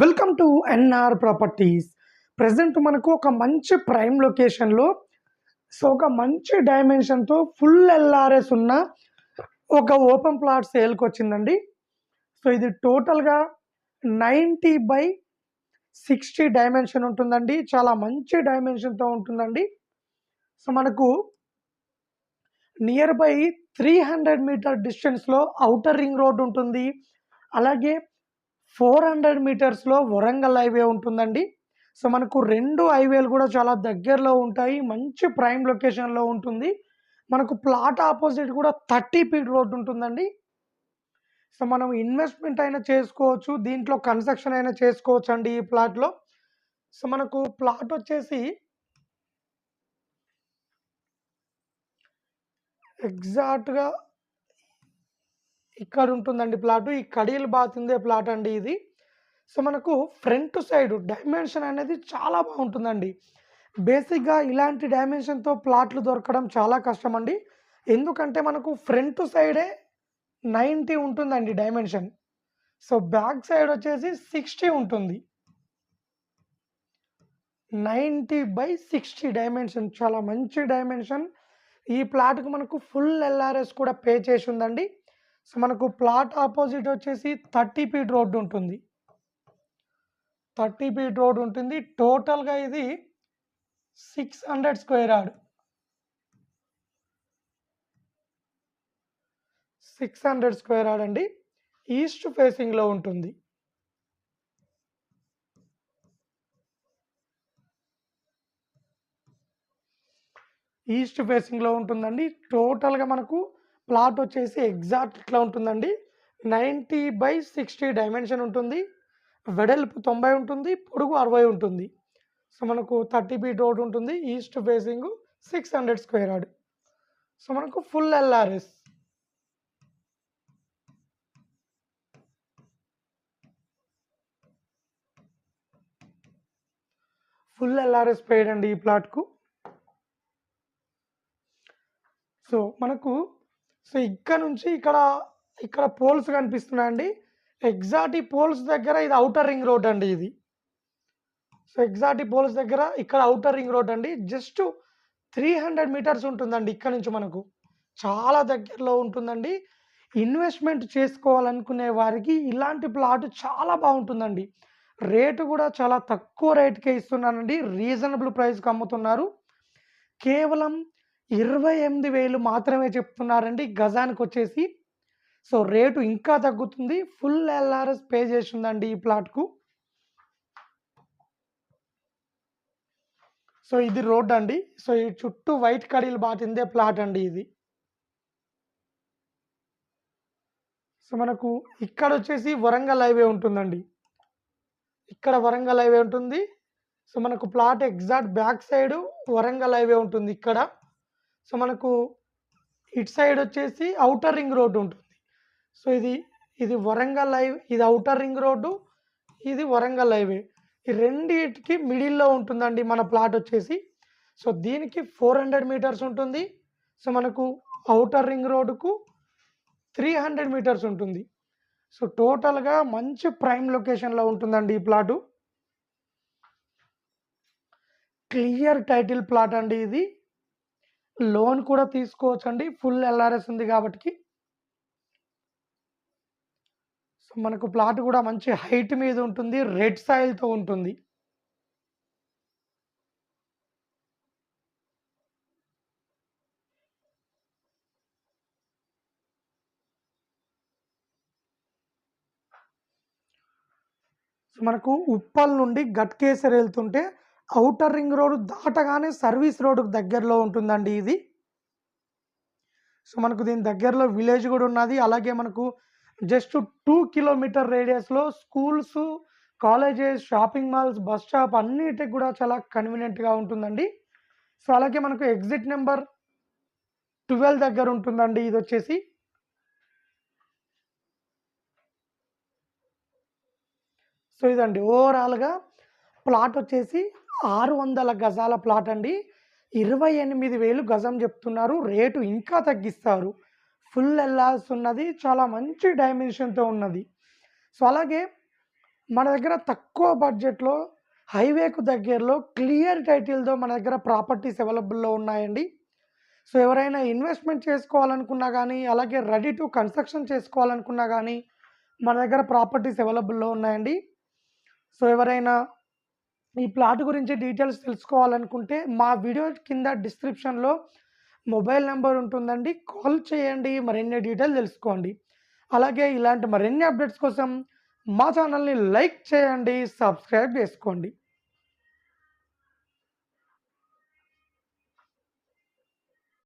Welcome to NR properties. Present మనకు ఒక మంచి ప్రైమ్ లొకేషన్లో సో ఒక మంచి డైమెన్షన్తో ఫుల్ ఎల్ఆర్ఎస్ ఉన్న ఒక ఓపెన్ ప్లాట్ సేల్కి వచ్చిందండి. సో ఇది టోటల్గా నైంటీ బై సిక్స్టీ డైమెన్షన్ ఉంటుందండి. చాలా మంచి డైమెన్షన్తో ఉంటుందండి. సో మనకు near by three hundred metre డిస్టెన్స్లో అవుటర్ రింగ్ రోడ్ ఉంటుంది. అలాగే ఫోర్ హండ్రెడ్ మీటర్స్లో వరంగల్ హైవే ఉంటుందండి. సో మనకు రెండు హైవేలు కూడా చాలా దగ్గరలో ఉంటాయి. మంచి ప్రైమ్ లొకేషన్లో ఉంటుంది. మనకు ప్లాట్ ఆపోజిట్ కూడా థర్టీ ఫీట్ రోడ్ ఉంటుందండి. సో మనం ఇన్వెస్ట్మెంట్ అయినా చేసుకోవచ్చు. దీంట్లో కన్స్ట్రక్షన్ అయినా చేసుకోవచ్చు అండి ఈ ప్లాట్లో. సో మనకు ప్లాట్ వచ్చేసి ఎగ్జాక్ట్గా ఇక్కడ ఉంటుందండి ప్లాట్. ఈ కడీలు బాతుందే ప్లాట్ అండి ఇది. సో మనకు ఫ్రంట్ సైడ్ డైమెన్షన్ అనేది చాలా బాగుంటుందండి. బేసిక్గా ఇలాంటి డైమెన్షన్తో ప్లాట్లు దొరకడం చాలా కష్టం అండి ఎందుకంటే మనకు ఫ్రంట్ సైడే నైంటీ ఉంటుందండి డైమెన్షన్. సో బ్యాక్ సైడ్ వచ్చేసి సిక్స్టీ ఉంటుంది. Ninety by sixty dimension. చాలా మంచి డైమెన్షన్. ఈ ప్లాట్కు మనకు ఫుల్ ఎల్ఆర్ఎస్ కూడా పే చేసి ఉందండి. సో మనకు ప్లాట్ ఆపోజిట్ వచ్చేసి థర్టీ ఫీట్ రోడ్డు ఉంటుంది. థర్టీ ఫీట్ రోడ్ ఉంటుంది. టోటల్గా ఇది six hundred square yard. Six hundred square yard అండి. ఈస్ట్ ఫేసింగ్లో ఉంటుంది. ఈస్ట్ ఫేసింగ్లో ఉంటుందండి. టోటల్గా మనకు ప్లాట్ వచ్చేసి ఎగ్జాక్ట్ ఇట్లా ఉంటుందండి? నైంటీ బై సిక్స్టీ డైమెన్షన్ ఉంటుంది. వెడల్పు తొంభై ఉంటుంది. పొడుగు అరవై ఉంటుంది. సో మనకు థర్టీ ఫీట్ రోడ్ ఉంటుంది. East facing six hundred square yard. So మనకు ఫుల్ ఎల్ఆర్ఎస్ ఫుల్ ఎల్ఆర్ఎస్ పేయడండి ఈ ప్లాట్కు. సో మనకు సో ఇక్కడ నుంచి ఇక్కడ ఇక్కడ పోల్స్ కనిపిస్తున్నాయండి. ఎగ్జాటి పోల్స్ దగ్గర ఇది అవుటర్ రింగ్ రోడ్ అండి ఇది. సో ఎగ్జాటి పోల్స్ దగ్గర ఇక్కడ అవుటర్ రింగ్ రోడ్ అండి. జస్ట్ త్రీ హండ్రెడ్ మీటర్స్ ఉంటుందండి ఇక్కడ నుంచి మనకు. చాలా దగ్గరలో ఉంటుందండి. ఇన్వెస్ట్మెంట్ చేసుకోవాలనుకునే వారికి ఇలాంటి ప్లాట్ చాలా బాగుంటుందండి. రేటు కూడా చాలా తక్కువ రేటుకే ఇస్తున్నానండి. రీజనబుల్ ప్రైస్కి అమ్ముతున్నారు. కేవలం ఇరవై ఎనిమిది వేలు మాత్రమే చెప్తున్నారండి. గజానికి వచ్చేసి సో రేటు ఇంకా తగ్గుతుంది. ఫుల్ ఎల్ఆర్ఎస్ పే చేసిందండి ఈ ప్లాట్కు. సో ఇది రోడ్ అండి. సో ఈ చుట్టూ వైట్ కడీలు బాటిందే ప్లాట్ అండి ఇది. సో మనకు ఇక్కడ వచ్చేసి వరంగల్ హైవే ఉంటుందండి. ఇక్కడ వరంగల్ హైవే ఉంటుంది. సో మనకు plot exact back side Warangal highway ఉంటుంది ఇక్కడ. సో మనకు ఇటు సైడ్ వచ్చేసి అవుటర్ రింగ్ రోడ్డు ఉంటుంది. సో ఇది ఇది వరంగల్ హైవే ఇది అవుటర్ రింగ్ రోడ్డు ఇది వరంగల్ హైవే. ఈ రెండింటికి మిడిల్లో ఉంటుందండి మన ప్లాట్ వచ్చేసి. సో దీనికి ఫోర్ హండ్రెడ్ మీటర్స్ ఉంటుంది. సో మనకు అవుటర్ రింగ్ రోడ్డుకు త్రీ హండ్రెడ్ మీటర్స్ ఉంటుంది. సో టోటల్గా మంచి ప్రైమ్ లొకేషన్లో ఉంటుందండి ఈ ప్లాటు. క్లియర్ టైటిల్ ప్లాట్ అండి ఇది. లోన్ కూడా తీసుకోవచ్చండి. ఫుల్ ఎల్ఆర్ఎస్ ఉంది కాబట్టి సో మనకు ప్లాట్ కూడా మంచి హైట్ మీద ఉంటుంది. రెడ్ సాయిల్తో ఉంటుంది. సో మనకు ఉప్పల్ నుండి గట్కేసర్ వెళ్తుంటే అవుటర్ రింగ్ రోడ్ దాటగానే సర్వీస్ రోడ్డుకు దగ్గరలో ఉంటుందండి ఇది. సో మనకు దీని దగ్గరలో విలేజ్ కూడా ఉన్నది. అలాగే మనకు just two kilometre రేడియస్లో schools colleges shopping malls bus stop అన్నిటికి కూడా చాలా కన్వీనియంట్గా ఉంటుందండి. సో అలాగే మనకు ఎగ్జిట్ నెంబర్ ట్వెల్వ్ దగ్గర ఉంటుందండి ఇది వచ్చేసి. సో ఇదండి. ఓవరాల్గా ప్లాట్ వచ్చేసి ఆరు వందల గజాల ప్లాట్ అండి. ఇరవై ఎనిమిది వేలు గజం చెప్తున్నారు. రేటు ఇంకా తగ్గిస్తారు. ఫుల్ వెళ్ళాల్సి ఉన్నది. చాలా మంచి డైమెన్షన్తో ఉన్నది. సో అలాగే మన దగ్గర తక్కువ బడ్జెట్‌లో హైవేకు దగ్గరలో క్లియర్ టైటిల్‌తో మన దగ్గర ప్రాపర్టీస్ అవైలబుల్‌లో ఉన్నాయండి. సో, ఎవరైనా ఇన్వెస్ట్‌మెంట్ చేసుకోవాలనుకున్నా కానీ అలాగే రెడీ టు కన్‌స్ట్రక్షన్ చేసుకోవాలనుకున్నా కానీ మన దగ్గర ప్రాపర్టీస్ అవైలబుల్‌లో ఉన్నాయండి. సో, ఎవరైనా ఈ ప్లాట్ గురించి డీటెయిల్స్ తెలుసుకోవాలనుకుంటే, మా వీడియో కింద డిస్క్రిప్షన్‌లో మొబైల్ నెంబర్ ఉంటుందండి. కాల్ చేయండి. మరిన్ని డీటెయిల్స్ తెలుసుకోండి. అలాగే ఇలాంటి మరిన్ని అప్డేట్స్ కోసం మా ఛానల్‌ని లైక్ చేయండి. సబ్స్క్రైబ్ చేసుకోండి.